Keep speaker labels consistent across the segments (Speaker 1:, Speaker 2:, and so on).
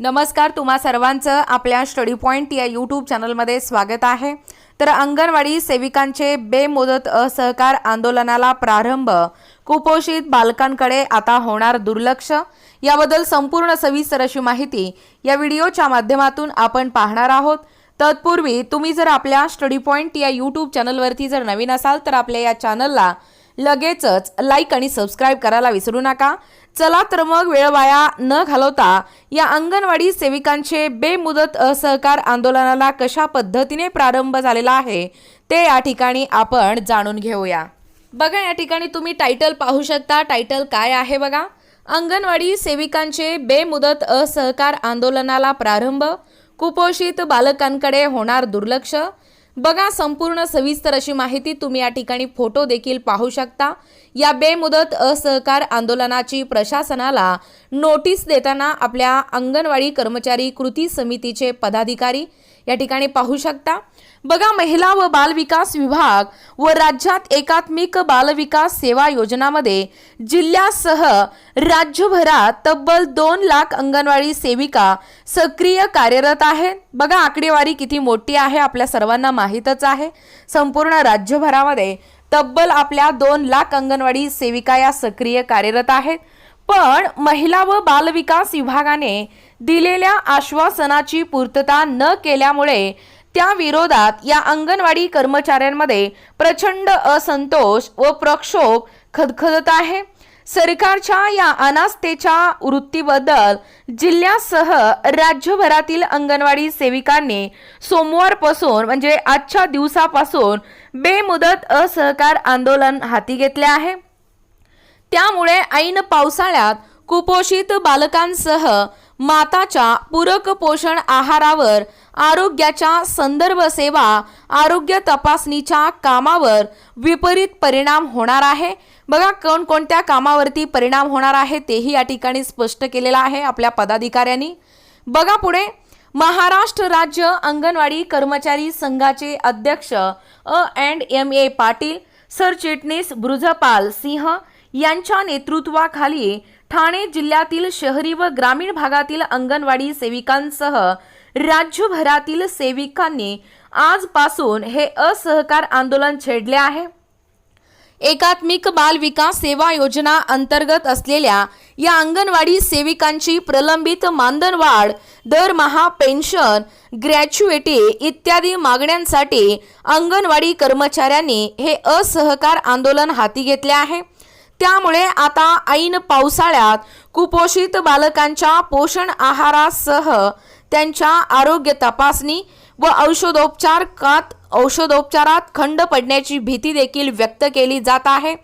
Speaker 1: नमस्कार तुम्हा सर्वांचं आपल्या स्टडी पॉईंट या यूट्यूब चॅनलमध्ये स्वागत आहे. तर अंगणवाडी सेविकांचे बेमुदत असहकार आंदोलनाला प्रारंभ. कुपोषित बालकांकडे आता होणार दुर्लक्ष. याबद्दल संपूर्ण सविस्तर अशी माहिती या व्हिडिओच्या माध्यमातून आपण पाहणार आहोत. तत्पूर्वी तुम्ही जर आपल्या स्टडी पॉईंट या यूट्यूब चॅनलवरती जर नवीन असाल तर आपल्या या चॅनलला लगेचच लाईक आणि सबस्क्राईब करायला विसरू नका. चला तर मग वेळ वाया न घालवता या अंगणवाडी सेविकांचे बेमुदत असहकार आंदोलनाला कशा पद्धतीने प्रारंभ झालेला आहे ते या ठिकाणी आपण जाणून घेऊया. बघा या ठिकाणी तुम्ही टायटल पाहू शकता. टायटल काय आहे बघा? अंगणवाडी सेविकांचे बेमुदत असहकार आंदोलनाला प्रारंभ कुपोषित बालकांकडे होणार दुर्लक्ष बघा संपूर्ण सविस्तर अशी माहिती तुम्ही या ठिकाणी फोटो देखील पाहू शकता. या बेमुदत असहकार आंदोलनाची प्रशासनाला नोटीस देताना आपल्या अंगणवाडी कर्मचारी कृती समितीचे पदाधिकारी या ठिकाणी पाहू शकता. बघा महिला व बालविकास विभाग व राज्यात एकात्मिक बालविकास सेवा योजनामध्ये जिल्ह्यासह राज्यभरात तब्बल दोन लाख अंगणवाडी सेविका सक्रिय कार्यरत आहेत. बघा आकडेवारी किती मोठी आहे आपल्या सर्वांना माहीतच आहे. संपूर्ण राज्यभरामध्ये तब्बल आपल्या दोन लाख अंगणवाडी सेविका या सक्रिय कार्यरत आहेत. पण महिला व बालविकास विभागाने दिलेल्या आश्वासनाची पूर्तता न केल्यामुळे त्या विरोधात या अंगणवाडी कर्मचाऱ्यांमध्ये प्रचंड असंतोष व प्रक्षोभ खदखदत आहे. सरकारच्या या अनास्थेच्या वृत्तीबद्दल जिल्ह्यासह राज्यभरातील अंगणवाडी सेविकांनी सोमवारपासून म्हणजे आजच्या दिवसापासून बेमुदत असहकार आंदोलन हाती घेतले आहे. त्यामुळे ऐन पावसाळ्यात कुपोषित बालकांसह माताच्या पूरक पोषण आहारावर आरोग्याच्या संदर्भ सेवा आरोग्य तपासणीच्या कामावर विपरीत परिणाम होणार आहे. बघा कोणकोणत्या कामावरती परिणाम होणार आहे तेही या ठिकाणी स्पष्ट केलेलं आहे आपल्या पदाधिकाऱ्यांनी. बघा पुढे. महाराष्ट्र राज्य अंगणवाडी कर्मचारी संघाचे अध्यक्ष अ अँड एम ए पाटील सरचिटणीस बृजपाल सिंह यांच्या नेतृत्वाखाली ठाणे जिल्ह्यातील शहरी व ग्रामीण भागातील अंगणवाडी सेविकांसह राज्यभरातील सेविकांनी आजपासून हे असहकार आंदोलन छेडले आहे. एकात्मिक बाल विकास सेवा योजना अंतर्गत असलेल्या या अंगणवाडी सेविकांची प्रलंबित मानधनवाढ दरमहा पेन्शन ग्रॅच्युएटी इत्यादी मागण्यांसाठी अंगणवाडी कर्मचाऱ्यांनी हे असहकार आंदोलन हाती घेतले आहे. त्यामुळे आता ऐन पावसाळ्यात कुपोषित बालकांच्या पोषण आहारासह त्यांच्या आरोग्य तपासणी व औषधोपचार कात औषधोपचारात खंड पडण्याची भीती देखील व्यक्त केली जात आहे.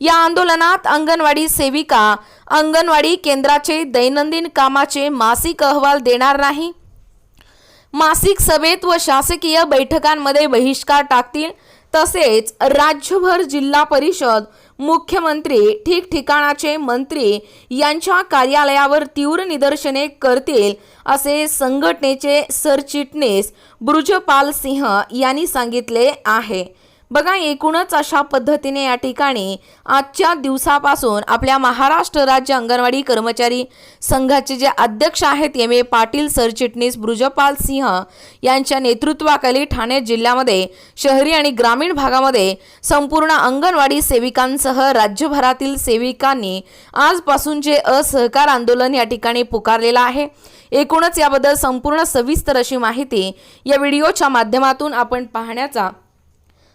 Speaker 1: या आंदोलनात अंगणवाडी सेविका अंगणवाडी केंद्राचे दैनंदिन कामाचे मासिक अहवाल देणार नाही. मासिक सभेत व शासकीय बैठकांमध्ये बहिष्कार टाकतील. तसेच राज्यभर जिल्हा परिषद मुख्यमंत्री ठिकठिकाणाचे मंत्री यांच्या कार्यालयावर तीव्र निदर्शने करतील असे संघटनेचे सरचिटणीस ब्रुजपाल सिंह यांनी सांगितले आहे. बघा एकूणच अशा पद्धतीने या ठिकाणी आजच्या दिवसापासून आपल्या महाराष्ट्र राज्य अंगणवाडी कर्मचारी संघाचे जे अध्यक्ष आहेत एम ए पाटील सरचिटणीस ब्रुजपाल सिंह यांच्या नेतृत्वाखाली ठाणे जिल्ह्यामध्ये शहरी आणि ग्रामीण भागामध्ये संपूर्ण अंगणवाडी सेविकांसह राज्यभरातील सेविकांनी आजपासून जे असहकार आंदोलन या ठिकाणी पुकारलेलं आहे. एकूणच याबद्दल संपूर्ण सविस्तर अशी माहिती या व्हिडिओच्या माध्यमातून आपण पाहण्याचा